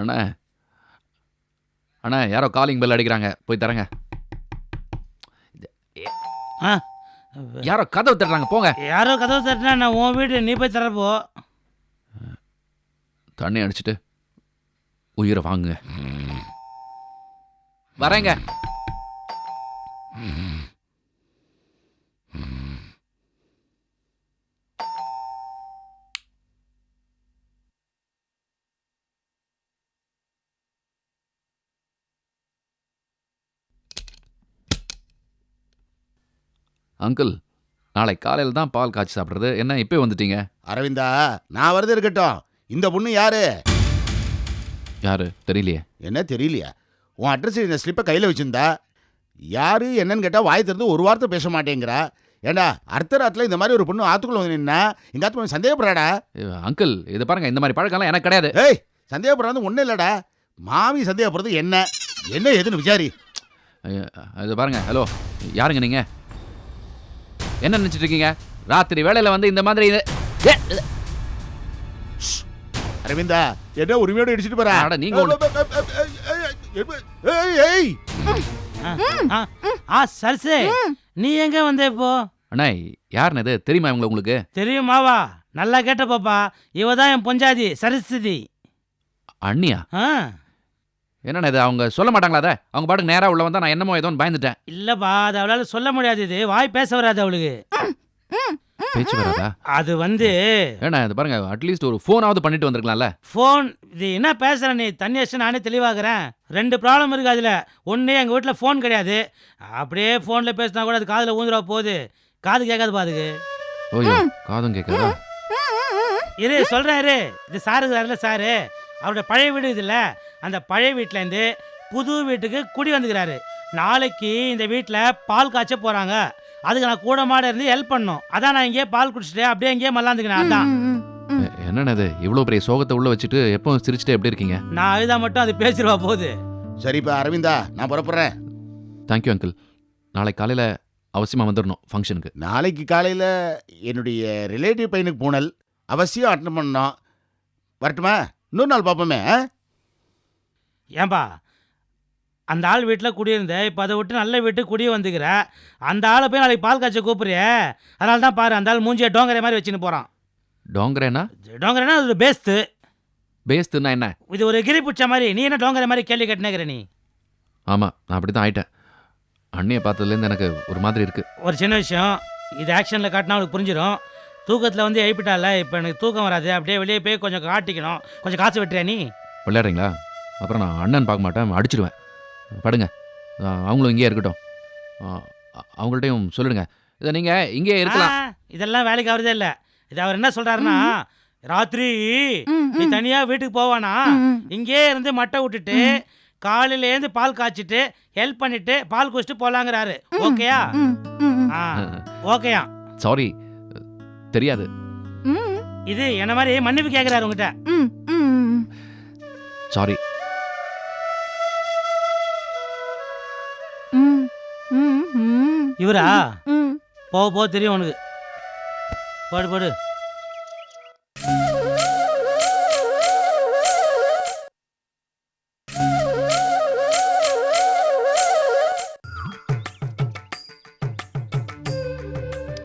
அண்ணா. அண்ணா யாரோ calling bell அடிக்கிறாங்க. போய் தரங்க. ஆ. யாரோ கதவு தட்டுறாங்க போங்க. யாரோ கதவு தட்டினா நான் உன் வீடு நீ போய் தரப்போ. தண்ணி அடிச்சிட்டு உயிரை வாங்குங்க. வரேங்க. அங்கிள் நாளை காலையில் தான் பால் காய்ச்சி சாப்பிட்றது. என்ன இப்போ வந்துட்டீங்க? அரவிந்தா நான் வரது இருக்கட்டும். இந்த பொண்ணு யாரு? யாரு? தெரியலையே. என்ன தெரியலையா? உன் அட்ரஸ் இந்த ஸ்லிப்பை கையில் வச்சிருந்தா யாரு என்னன்னு கேட்டால் வாய் திறந்து ஒரு வார்த்தை பேச மாட்டேங்கிறா. ஏண்டா அர்த்த ராத்தில் இந்த மாதிரி ஒரு பொண்ணு ஆத்துக்குள்ள வந்து நின்னா எங்க ஆத்து பொண்ணு சந்தேகப்படுறாடா? அங்கிள் இது பாருங்க இந்த மாதிரி பழக்கம்லாம் எனக்கு கிடையாது. ஏய் சந்தேகப்படுறது ஒன்றும் இல்லைடா. மாமி சந்தேகப்படுறது என்ன? என்ன ஏதுன்னு விசாரி. இது பாருங்க ஹலோ யாருங்க நீங்க? என்ன நினைச்சிட்டு இருக்கீங்க? ராத்திரி வேளையில வந்து இந்த மாதிரி இது- அரவிந்தா என்ன உரிமையோடு இடிச்சிட்டு போறா? அட, நீங்க ஏய் ஏய் ஆ, சரசு நீ எங்க வந்த இப்போ? அண்ணா யாருன்னு இது தெரியுமா இவங்க உங்களுக்கு? தெரியுமாவா நல்லா கேட்ட பாப்பா. இவ தான் என் பொஞ்சாதி சரஸ்வதி. அண்ணியா? ஆ. என்னண்ணா இது? அவங்க சொல்ல மாட்டாங்களா அதை? அவங்க பாட்டுக்கு நேரா உள்ள வந்தா நான் என்னமோ ஏதோன்னு பயந்துட்டேன். இல்லப்பா அது அவளால சொல்ல முடியாது இது. வாய் பேச வராது அவளுக்கு. பேச்சு வராதா? அது வந்து ஏண்ணா இது பாருங்க அட்லீஸ்ட் ஒரு ஃபோனாவது பண்ணிட்டு வந்திருக்கலாம்ல. ஃபோன் இது என்ன பேசுற நீ? தண்ணி அடிச்சு நானே தெளிவாகிறேன். ரெண்டு ப்ராப்ளம் இருக்கு அதில். ஒன்று எங்கள் வீட்டில் ஃபோன் கிடையாது. அப்படியே ஃபோனில் பேசினா கூட அது காதில் ஊந்துடா போகுது. காது கேட்காது பாதுக்கு ஓய்யோ காதும் கேட்குறதா இரு சொல்கிறேன் இரு. இது சாரு இருக்கிறாருல சாரு. அவரோட பழைய வீடு இதுல்ல அந்த பழைய வீட்டிலேருந்து புது வீட்டுக்கு குடி வந்துக்கிறாரு. நாளைக்கு இந்த வீட்டில் பால் காய்ச்ச போகிறாங்க அதுக்கு நான் கூட மாட இருந்து ஹெல்ப் பண்ணோம். அதான் நான் இங்கேயே பால் குடிச்சிட்டு அப்படியே இங்கேயே மல்லாந்துக்கினேன் அதான் என்னண்ணா இது? இவ்வளோ பெரிய சோகத்தை உள்ள வச்சுட்டு எப்போ சிரிச்சுட்டு எப்படி இருக்கீங்க? நான் அழுதா மட்டும் அது பேசிடுவா போகுது. சரிப்பா அரவிந்தா நான் புறப்படுறேன். தேங்க்யூ அங்கிள் நாளை காலையில் அவசியமாக வந்துடணும் ஃபங்க்ஷனுக்கு நாளைக்கு காலையில் என்னுடைய ரிலேட்டிவ் பையனுக்கு பூனல். அவசியம் அட்டன் பண்ணோம் வரட்டுமா? இன்னொரு நாள் பார்ப்போமே ஆ? ஏன்பா? அந்த ஆள் வீட்டில் குடியிருந்த இப்போ அதை விட்டு நல்ல வீட்டுக்கு குடி வந்துக்கிற அந்த ஆளை போய் நாளைக்கு பால் காய்ச்ச கூப்பிடுறிய? அதனால தான் பாரு அந்த ஆள் மூஞ்சியை டோங்கரை மாதிரி வச்சுன்னு போகிறான் டோங்கரேனா? டோங்கரைனா அது பேஸ்து. பேஸ்துன்னா என்ன? இது ஒரு கிளி பிடிச்ச மாதிரி நீ என்ன டோங்கரை மாதிரி கேள்வி கேட்டுனேங்கிற நீ? ஆமாம் நான் அப்படி தான் ஆயிட்டேன். அண்ணியை பார்த்ததுலேருந்து எனக்கு ஒரு மாதிரி இருக்கு. ஒரு சின்ன விஷயம் இது ஆக்ஷனில் காட்டினா அவளுக்கு புரிஞ்சிடும் தூக்கத்தில் வந்து எழுப்பிட்டால இப்போ எனக்கு தூக்கம் வராது அப்படியே வெளியே போய் கொஞ்சம் காட்டிக்கணும். கொஞ்சம் காசு வெட்டுறியா நீ? விளையாடுறீங்களா? அப்புறம் நான் அண்ணன் பார்க்க மாட்டேன் அடிச்சிடுவேன். படுங்க. அவங்களும் இங்கேயே இருக்கட்டும். அவங்கள்ட்டையும் சொல்லிடுங்க. இதை நீங்கள் இங்கேயே இருக்கலாம். இதெல்லாம் வேலைக்கு ஆகுறதே இல்லை. இது அவர் என்ன சொல்கிறாருன்னா ராத்திரி நீ தனியாக வீட்டுக்கு போவானா? இங்கே இருந்து மட்டை விட்டுட்டு காலையிலேருந்து பால் காய்ச்சிட்டு ஹெல்ப் பண்ணிட்டு பால் குடிச்சிட்டு போலாங்கிறாரு. ஓகேயா? ஆ ஓகேயா? சாரி தெரியாது. இது என்ன மாதிரி மன்னிப்பு கேட்குறாரு உங்ககிட்ட. இவரா? போக போக தெரியும் உனக்கு. போடு போடு.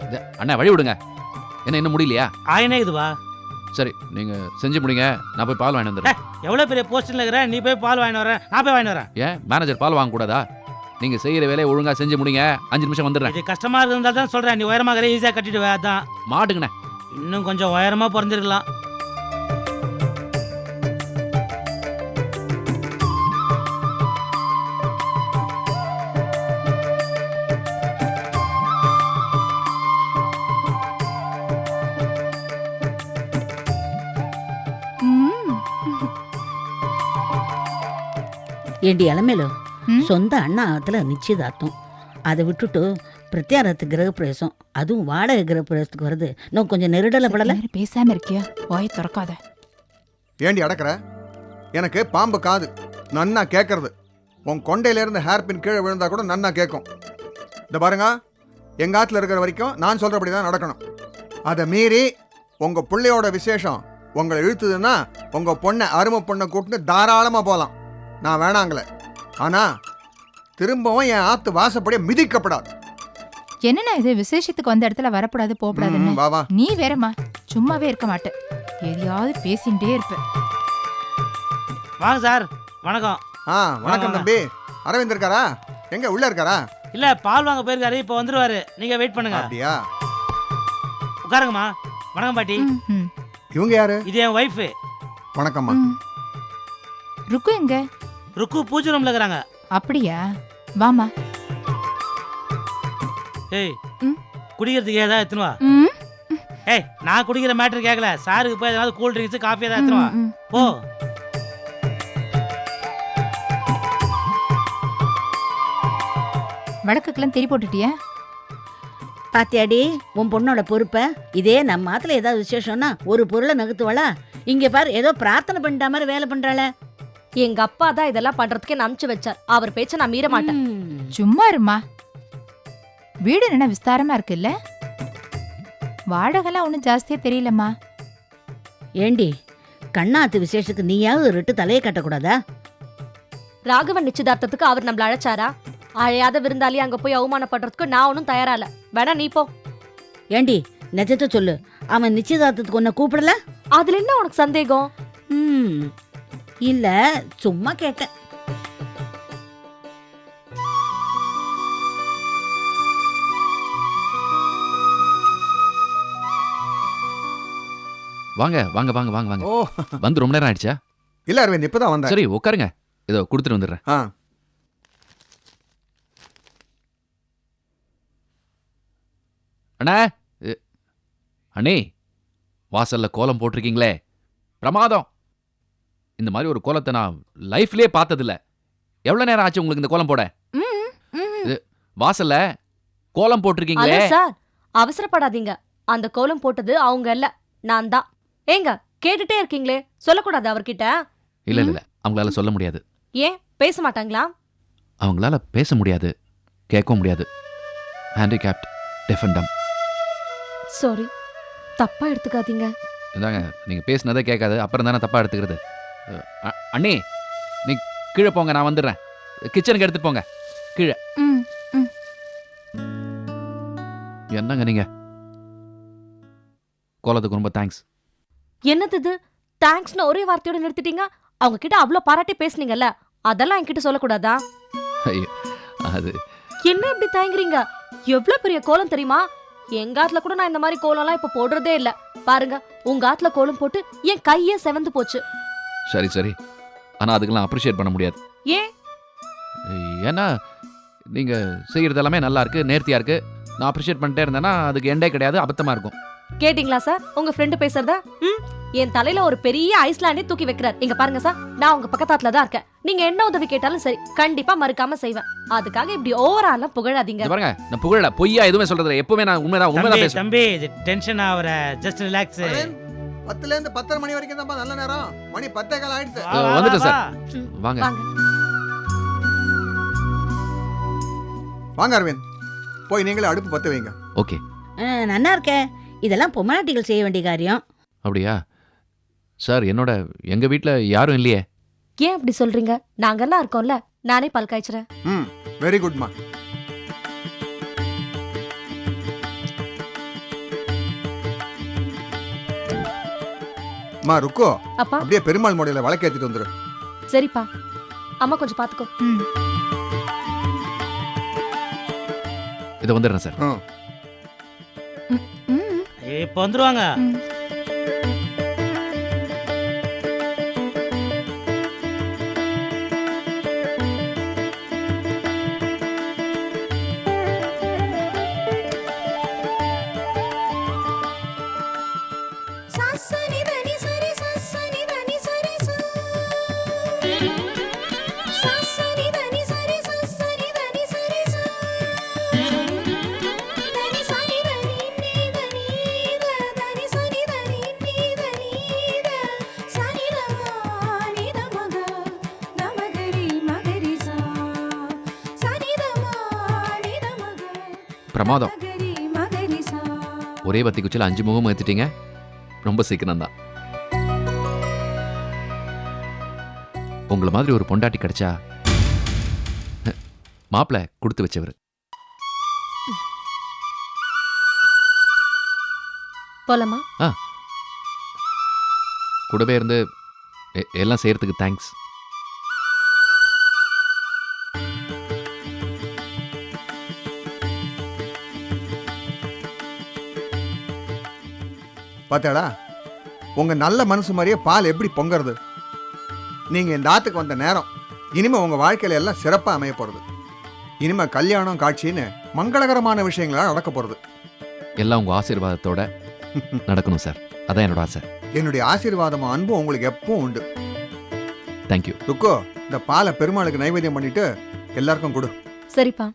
இது- அண்ணா வழி விடுங்க. என்ன இன்னும் முடியலையா? ஆயினே இதுவா? சரி நீங்கள் செஞ்சு முடிங்க. நான் போய் பால் வாங்கி வந்துடுறேன். எவ்வளோ பெரிய போஸ்டில் இருக்கிற? நீ போய் பால் வாங்கிட்டு வரேன் நான் போய் வாங்கிட்டு வரேன். ஏன் மேனேஜர் பால் வாங்கக்கூடாதா? நீங்கள் செய்கிற வேலையை ஒழுங்காக செஞ்சு முடிங்க அஞ்சு நிமிஷம் வந்துடுறேன் இது கஷ்டமா இருந்தால் தான் சொல்கிறேன் நீ உயரமாக ஈஸியாக கட்டிடுவே அதான் மாட்டுங்கண்ணே இன்னும் கொஞ்சம் உயரமாக பிறந்திருக்கலாம் ఏంటి ఎలమేలు சொந்த அண்ணா ஆத்துல நிச்சயதார்த்தம். அதை விட்டுட்டு பிரத்யாரத்து கிரகப்பிரவேசம் அதுவும் வாடகை கிரகப்பிரவேசத்துக்கு வருது இன்னும் கொஞ்சம் நெருடலை படலை? பேசாம இருக்கியா? வாயை திறக்காத. ஏண்டி அடக்கிற? எனக்கு பாம்பு காது. நன்னா கேட்கறது உன் கொண்டையிலேருந்து ஹேர் பின் கீழே விழுந்தால் கூட நன்னா கேட்கும் இந்த பாருங்க எங்கள் ஆற்றுல இருக்கிற வரைக்கும் நான் சொல்கிறபடி தான் நடக்கணும். அதை மீறி உங்கள் பிள்ளையோட விசேஷம் உங்களை இழுத்துதுன்னா உங்கள் பொண்ணை அருமை பொண்ணை கூப்பிட்டு தாராளமாக போகலாம் நான் வேணாங்களே. ஆனா திரும்பவும் என் ஆத்து வாசப்படியே மிதிக்கப்படாது. என்னண்ணா இது? விசேஷத்துக்கு வந்த இடத்துல வரக்கூடாது ம், வா வா. நீ வேறம்மா. சும்மாவே இருக்க மாட்டேன் எதையாவது பேசிகிட்டே இருப்ப. வாங்க சார். வணக்கம். ஆ வணக்கம் வாங்க. தம்பி. அரவிந்த் இருக்காரா? எங்க உள்ள இருக்காரா? இல்ல பால் வாங்க போயிருக்காரு. இப்போ வந்துருவாரு. நீங்க வெயிட் பண்ணுங்க. அப்படியா? உட்காருங்கம்மா. வணக்கம் பாட்டி. ம், ம், இவங்க யாரு? இது என் ஒய்ஃபு வணக்கம்மா. ம். ருக்கு எங்க? ருக்கு பூஜை ரூம்ல இருக்கிறாங்க. அப்படியா? வாமா ஏய் ம். குடிக்கிறதுக்கு ஏதாவது எடுத்துன்னு வா. ம், ஏய் நான் குடிக்கிற மேட்டர் கேட்கல சாருக்கு போய் ஏதாவது கூல் ட்ரிங்க்ஸ் காஃபி ஏதாவது எடுத்துன்னு வா. ம், ம். போ. வழக்குக்கெல்லாம் திரி போட்டுட்டியா? பாத்தியாடி உன் பொண்ணோட பொறுப்பை இதே நம்ம ஆத்துல ஏதாவது விசேஷம்னா ஒரு பொருளை நகர்த்துவாளா இங்க பாரு ஏதோ பிரார்த்தனை பண்ணிட்ட மாதிரி வேலை பண்றாள. எங்க அப்பா தான் இதெல்லாம் பண்றதுக்கு என்ன அனுப்பிச்சு வச்சார். அவர் பேச்ச நான் மீற மாட்டேன். சும்மா இருமா. வீடு என்ன விஸ்தாரமா இருக்குல்ல? வாடகைலாம் ஒன்றும் ஜாஸ்தியா தெரியலம்மா. ஏண்டி கண்ணாத்து விசேஷத்துக்கு நீயாவது ரெட்டு தலையை கட்டக்கூடாதா? ராகவன் நிச்சயதார்த்தத்துக்கு அவர் நம்மள அழைச்சாரா? அழையாத விருந்தாளி அங்க போய் அவமானப்படுறதுக்கு நான் ஒன்றும் தயாரா இல்ல வேணா நீ போ. ஏண்டி நிஜத்தை சொல்லு. அவன் நிச்சயதார்த்தத்துக்கு உன்னை கூப்பிடல? அதுல என்ன உனக்கு சந்தேகம்? ம் இல்ல சும்மா கேட்டேன். வாங்க வாங்க வாங்க வாங்க வாங்க. ஓ. வந்து ரொம்ப நேரம் ஆயிடுச்சா? இல்ல அரவிந்த் இப்பதான் வந்தேன். சரி உட்காருங்க. இதோ கொடுத்துட்டு வந்துடுறேன். ஆ. அண்ணா அண்ணே வாசல்ல கோலம் போட்டிருக்கீங்களே. பிரமாதம். இந்த மாதிரி ஒரு கோலத்தை நான் லைஃப்லயே பார்த்ததில்ல. எவ்வளவு நேரம் ஆச்சு உங்களுக்கு இந்த கோலம் போட. வாசல்ல கோலம் போட்டிருக்கீங்களே. சார். அவசரப்படாதீங்க. அந்த கோலம் போட்டது அவங்க இல்ல நான் தான். ஏங்க கேட்டுட்டே இருக்கீங்களே. சொல்லக்கூடாது அவர்கிட்ட? இல்ல இல்ல அவங்களால சொல்ல முடியாது. ஏன்? பேச மாட்டாங்களா? அவங்களால பேச முடியாது. கேட்கவும் முடியாது. ஹேண்டிகேப்ட் டெஃபண்டம் சாரி தப்பா எடுத்துக்காதீங்க. இதாங்க நீங்க பேசுனதே கேட்காது. அப்புறம் தானே தப்பா எடுத்துக்கிறது? அண்ணே நீ கீழே போங்க நான் வந்துடுறேன். கிச்சனுக்கு எடுத்துட்டு போங்க. ம் என்னங்க நீங்க? கோலத்துக்கு ரொம்ப தேங்க்ஸ் என்னது இது? தேங்க்ஸ்னு ஒரே வார்த்தையோட நிறுத்திட்டீங்க? அவங்க கிட்ட அவ்வளோ பாராட்டி பேசுனீங்கல்ல அதெல்லாம் என்கிட்ட சொல்லக்கூடாதா? அது என்ன இப்படி தயங்குறீங்க? எவ்வளவு பெரிய கோலம் தெரியுமா? எங்க ஆத்துல கூட நான் இந்த மாதிரி கோலம்லாம் இப்ப போடுறதே இல்ல. பாருங்க உங்க ஆத்துல கோலம் போட்டு என் கையே செவந்து போச்சு. சரி சரி. ஆனா அதுக்கெல்லாம் அப்ரிஷியேட் பண்ண முடியாது. ஏன்? ஏன்னா நீங்க செய்யறது எல்லாமே நல்லா இருக்கு நேர்த்தியா இருக்கு. நான் அப்ரிஷியேட் பண்ணிட்டே இருந்தேன்னா அதுக்கு எண்டே கிடையாது அபத்தமா இருக்கும். கேட்டிங்களா சார்? உங்க ஃப்ரெண்டு பேசுறத? ம்? என் தலையில ஒரு பெரிய ஐஸ்லாண்டே தூக்கி வைக்கிறார். இங்க பாருங்க சார். நான் உங்க பக்கத்தாத்துல தான் இருக்கேன். நீங்க என்ன உதவி கேட்டாலும் சரி கண்டிப்பா மறுக்காம செய்வேன். அதுக்காக இப்படி ஓவராலாம் புகழாதீங்க. பாருங்க நான் புகழ பொய்யா எதுவுமே சொல்றது இல்ல. எப்பவுமே நான் உண்மைதான் உண்மைதான் பேசுவேன். தம்பி டென்ஷன் ஆகுற ஜஸ்ட் ரிலாக்ஸ் அரவிந்த், பத்துல இருந்து பத்தரை மணி வரைக்கும் தான் நல்ல நேரம். மணி பத்தே கால் ஆயிடுச்சு வந்துட்டேன் சார். வாங்க. வாங்க. வாங்க அரவிந்த். போய் நீங்களே அடுப்பு பத்த வைங்க. ஓகே. ஆ, நன்னா இருக்கே. இதெல்லாம் பொம்மநாட்டிகள் செய்ய வேண்டிய காரியம். அப்படியா? சார் என்னோட எங்க வீட்ல யாரும் இல்லையே. ஏன் அப்படி சொல்றீங்க? நாங்கெல்லாம் இருக்கோம்ல. நானே பால் காய்ச்சறேன். ம் வெரி குட்மா மா ருக்கோ. அப்பா. அப்படியே பெருமாள் மோடையில வழக்கேத்திட்டு வந்துரு. சரிப்பா. அம்மா கொஞ்சம் பாத்துக்கோ. இதை வந்துடுறேன் சார். ம். ம் இப்போ வந்துருவாங்க. ம். பிரமாதம். ஒரே பத்தி குச்சியில் அஞ்சு முகம் ஏத்துட்டீங்க ரொம்ப சீக்கிரம் தான் உங்கள மாதிரி ஒரு பொண்டாட்டி கிடைச்சா மாப்பிள்ள கொடுத்து வச்சவர். போலாமா? கூடவே இருந்து எல்லாம் செய்யறதுக்கு தேங்க்ஸ் பார்த்தாடா உங்க நல்ல மனசு மாதிரியே பால் எப்படி பொங்கறது? நீங்க இந்த ஆத்துக்கு வந்த நேரம் இனிமே உங்க வாழ்க்கையில எல்லாம் சிறப்பா அமைய போறது. இனிமே கல்யாணம் காட்சின்னு மங்களகரமான விஷயங்களா நடக்க போறது. எல்லாம் உங்க ஆசீர்வாதத்தோட நடக்கணும் சார். அதான் என்னோட ஆசை. என்னுடைய ஆசீர்வாதமும் அன்பும் உங்களுக்கு எப்பவும் உண்டு. தேங்க்யூ ருக்கோ இந்த பாலை பெருமாளுக்கு நைவேத்தியம் பண்ணிட்டு எல்லாருக்கும் கொடு. சரிப்பா.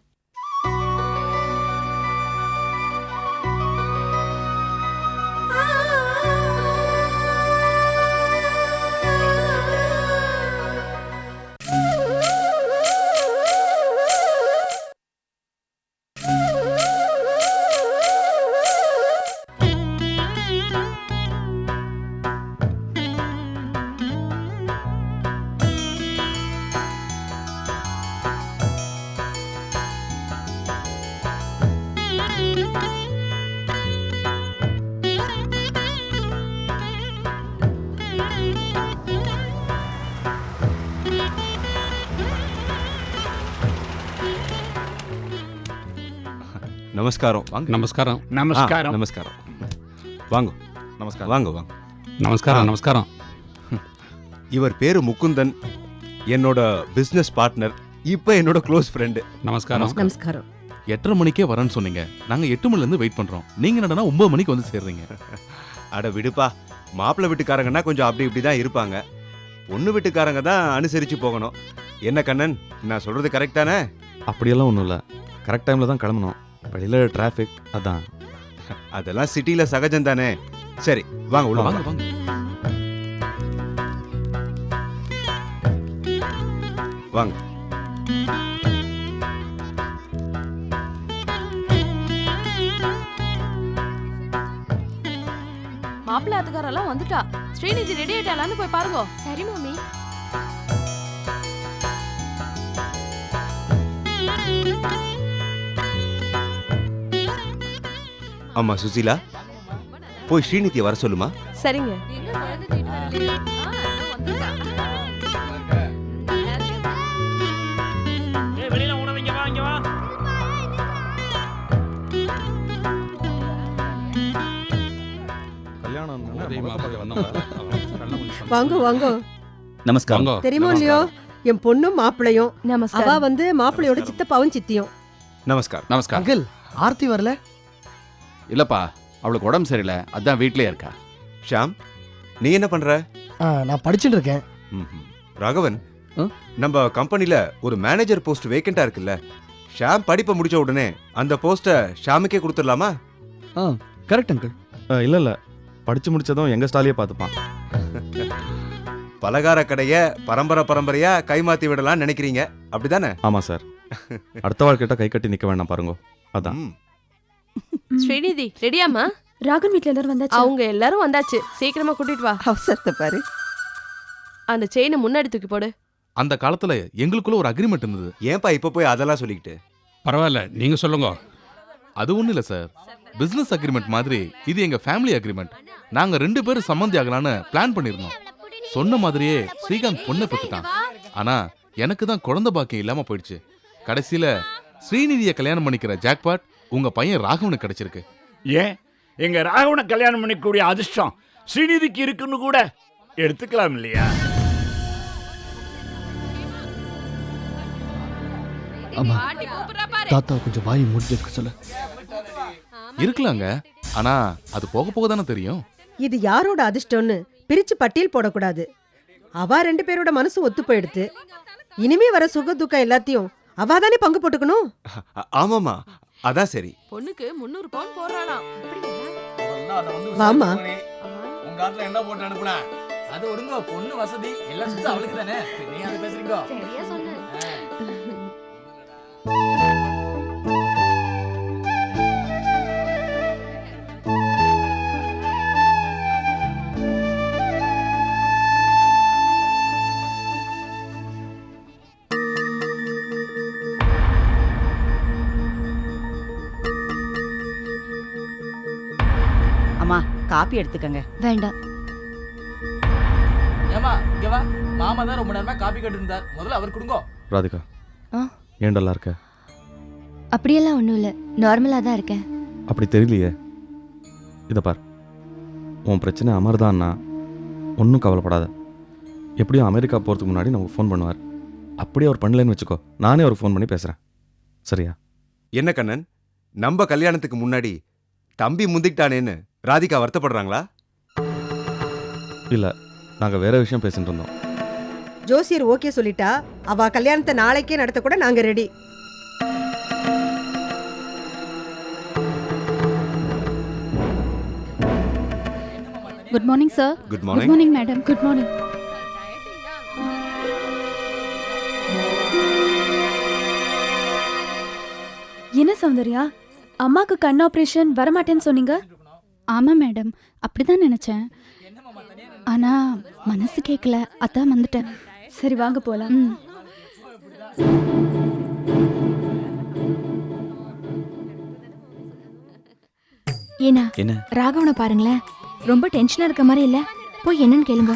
நமஸ்காரம். வாங்க. நமஸ்காரம். நமஸ்காரம். நமஸ்காரம். வாங்க. நமஸ்காரம். வாங்க வாங்க. நமஸ்காரம் நமஸ்காரம். இவர் பேர் முகுந்தன். என்னோட பிஸ்னஸ் பார்ட்னர் இப்போ என்னோட க்ளோஸ் ஃப்ரெண்டு நமஸ்காரம். நமஸ்காரம். எட்டரை மணிக்கே வரேன்னு சொன்னீங்க. நாங்கள் எட்டு மணிலேருந்து வெயிட் பண்ணுறோம் நீங்கள் என்னடா ஒம்பது மணிக்கு வந்து சேர்றீங்க? அட விடுப்பா. மாப்பிள்ளை வீட்டுக்காரங்கன்னா கொஞ்சம் அப்படி இப்படி தான் இருப்பாங்க. பொண்ணு வீட்டுக்காரங்க தான் அனுசரித்து போகணும். என்ன கண்ணன்? நான் சொல்கிறது கரெக்ட் அப்படியெல்லாம் ஒன்றும் இல்லை. கரெக்ட் டைமில் தான் கிளம்பணும். வெளியில் டிராஃபிக் அதான். அதெல்லாம் சிட்டில சகஜம் தானே. சரி வாங்க உள்ள வாங்க. வாங்க வாங்க. மாப்பிள்ளை ஆத்துக்காரெல்லாம் வந்துட்டா. ஸ்ரீநிதி ரெடி ஆயிட்டாளான்னு போய் பாருங்க. சரி மம்மி ஆமா சுசீலா. போய் ஸ்ரீநிதியை வர சொல்லுமா? சரிங்க. வெளியில உணவு வா இங்க வா. கல்யாணம் வாங்க வாங்க. நமஸ்காரம். தெரியுமோ இல்லையோ என் பொண்ணும் மாப்பிளையும். அவ வந்து மாப்பிளையோட சித்தப்பாவும் சித்தியும். நமஸ்காரம். நமஸ்காரம். அங்கிள் ஆர்த்தி வரல? இல்லப்பா அவளுக்கு உடம்பு சரியில்லை. அதான் வீட்லயே இருக்கா. ஷாம் நீ என்ன பண்ற? நான் படிச்சுட்டு இருக்கேன். ம்ஹும். ராகவன் ஆ? நம்ம கம்பெனில ஒரு மேனேஜர் போஸ்ட் வேக்கண்டா இருக்குல்ல. ஷாம் படிப்பை முடிச்ச உடனே அந்த போஸ்ட ஷாமுக்கே கொடுத்துடலாமா? கரெக்ட் அங்கிள் இல்லை இல்லை. படித்து முடிச்சதும் எங்கள் ஸ்டாலியே பார்த்துப்பான். பலகார கடைய பரம்பரை பரம்பரையா கைமாத்தி விடலாம்னு நினைக்கிறீங்க. அப்படிதானே? ஆமாம் சார். அடுத்த வாழ்க்கிட்ட கை கட்டி நிற்க வேண்டாம் பாருங்க. அதான். ம். ஸ்ரீநிதி ரெடியாமா ராகன் வீட்ல எல்லாரும் வந்தாச்சு? அவங்க எல்லாரும் வந்தாச்சு. சீக்கிரமா கூட்டிட்டு வா. அவசரத்தை பாரு. அந்த செயினை முன்னாடி தூக்கி போடு. அந்த காலத்துல எங்களுக்குள்ள ஒரு அக்ரிமெண்ட் இருந்தது. ஏன்பா இப்ப போய் அதெல்லாம் சொல்லிக்கிட்டு? பரவாயில்ல நீங்க சொல்லுங்க. அது ஒண்ணும் இல்ல சார். பிசினஸ் அக்ரிமெண்ட் மாதிரி இது எங்க ஃபேமிலி அக்ரிமெண்ட் நாங்க ரெண்டு பேரும் சம்மந்தி ஆகலான்னு பிளான் பண்ணிருந்தோம் சொன்ன மாதிரியே ஸ்ரீகாந்த் பொண்ணை பெற்றுட்டான். ஆனா எனக்கு தான் குழந்தை பாக்கியம் இல்லாம போயிடுச்சு. கடைசியில ஸ்ரீநிதியை கல்யாணம் பண்ணிக்கிற ஜாக்பாட் உங்க பையன் ராகவனுக்கு கிடைச்சிருக்கு. ஏன்? எங்க ராகவனை கல்யாணம் பண்ணிக்கூடிய அதிர்ஷ்டம் ஸ்ரீநிதிக்கு இருக்குன்னு கூட எடுத்துக்கலாம் இல்லையா? தாத்தா கொஞ்சம் வாய் முடிஞ்சிருக்கு சொல்ல. இருக்கலாங்க. ஆனா அது போக போக தானே தெரியும். இது யாரோட அதிர்ஷ்டம்னு பிரிச்சு பட்டியல் போடக்கூடாது. அவ ரெண்டு பேரோட மனசு ஒத்து போயிடுத்து. இனிமே வர சுக துக்கம் எல்லாத்தையும் அவ தானே பங்கு போட்டுக்கணும்? ஆமாமா அதான் சரி. பொண்ணுக்கு முந்நூறு பவுன் போடுறாளாம். வாமா உங்க ஆத்துல என்ன போட்டு அனுப்புனா? அது ஒடுங்க பொண்ணு வசதி எல்லாம் சுத்தம் அவளுக்கு தானே நீ அது பேசுறீங்க. சரியா சொன்ன. காப்பி எடுத்துக்கங்க. வேண்டாம். ஏமா இங்க வா. மாமா தான் ரொம்ப நேரமா காப்பி கட்டு இருந்தார் முதல்ல அவர் கொடுங்க. ராதிகா ஆ? ஏன் டல்லா இருக்க? அப்படியெல்லாம் ஒன்றும் இல்லை. நார்மலாக தான் இருக்கேன். அப்படி தெரியலையே. இதை பார். உன் பிரச்சனை அமர்தான்னா ஒன்றும் கவலைப்படாத. எப்படியும் அமெரிக்கா போகிறதுக்கு முன்னாடி நமக்கு ஃபோன் பண்ணுவார். அப்படியே அவர் பண்ணலன்னு வச்சுக்கோ. நானே அவருக்கு ஃபோன் பண்ணி பேசுகிறேன் சரியா? என்ன கண்ணன்? நம்ம கல்யாணத்துக்கு முன்னாடி தம்பி முந்திக்கிட்டானேன்னு ராதிகா வருத்தப்படுறாங்களா? இல்லை நாங்கள் வேற விஷயம் பேசிட்டு இருந்தோம். ஜோசியர் ஓகே சொல்லிட்டா அவ கல்யாணத்தை நாளைக்கே நடத்த கூட நாங்க ready good morning sir good morning morning madam good morning என்ன சௌந்தர்யா? அம்மாக்கு கண் ஆபரேஷன் வரமாட்டேன்னு சொன்னீங்க? ஆமாம் மேடம் அப்படிதான் நினச்சேன். ஆனால் மனசு கேட்கல அதான் வந்துட்டேன். சரி வாங்க போலாம். ம். ஏனா என்ன? ராகவனை பாருங்களேன். ரொம்ப டென்ஷனா இருக்க மாதிரி இல்ல. போய் என்னன்னு கேளுங்க.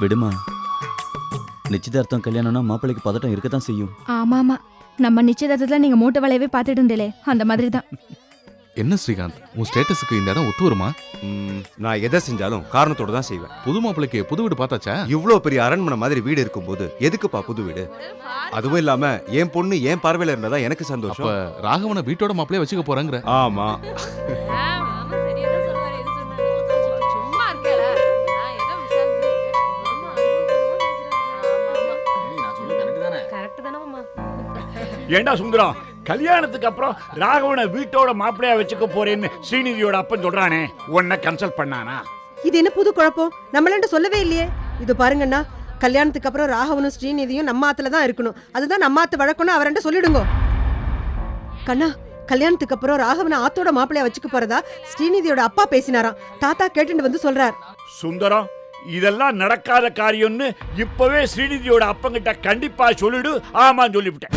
விடுமா. நிச்சயதார்த்தம் கல்யாணம்னா மாப்பிள்ளைக்கு பதட்டம் இருக்க தான் செய்யும். ஆமா ஆமா நம்ம நிச்சயதார்த்தத்துல நீங்க மூட்டை வளையவே பார்த்துட்டு இருந்தீங்களே. அந்த மாதிரி தான் என்ன ஸ்ரீகாந்த்? உன் ஸ்டேட்டஸுக்கு இந்த இடம் ஒத்து வருமா? ம், நான் எதை செஞ்சாலும் காரணத்தோட தான் செய்வேன். புது மாப்பிளைக்கு புது வீடு பார்த்தாச்சா? இவ்வளோ பெரிய அரண்மனை மாதிரி வீடு இருக்கும்போது எதுக்குப்பா புது வீடு? அதுவும் இல்லாம என் பொண்ணு என் பார்வையில இருந்தா எனக்கு அப்ப சந்தோஷம் ராகவனை வீட்டோட மாப்பிளைய வச்சுக்க போறாங்கிற. ஆமா. ஏண்டா சுந்தரம்? கல்யாணத்துக்கு அப்புறம் ராகவனை வீட்டோட மாப்பிள்ளையா வச்சுக்க போறேன்னு ஸ்ரீநிதியோட அப்பன் சொல்றானே. உன்னை கன்சல்ட் பண்ணானா? இது என்ன புது குழப்பம்? நம்மளாண்ட சொல்லவே இல்லையே. இது பாருங்கண்ணா கல்யாணத்துக்கு அப்புறம் ராகவனும் ஸ்ரீநிதியும் நம்ம ஆத்துல தான் இருக்கணும். அதுதான் நம்ம ஆத்து வழக்கம்னு அவரண்ட சொல்லிடுங்க. கண்ணா கல்யாணத்துக்கு அப்புறம் ராகவனை ஆத்தோட மாப்பிள்ளைய வச்சுக்க போறதா ஸ்ரீநிதியோட அப்பா பேசினாராம். தாத்தா கேட்டுட்டு வந்து சொல்றார். சுந்தரம் இதெல்லாம் நடக்காத காரியம்னு இப்பவே ஸ்ரீநிதியோட அப்பங்கிட்ட கண்டிப்பா சொல்லிடு ஆமான்னு சொல்லிவிட்டேன்.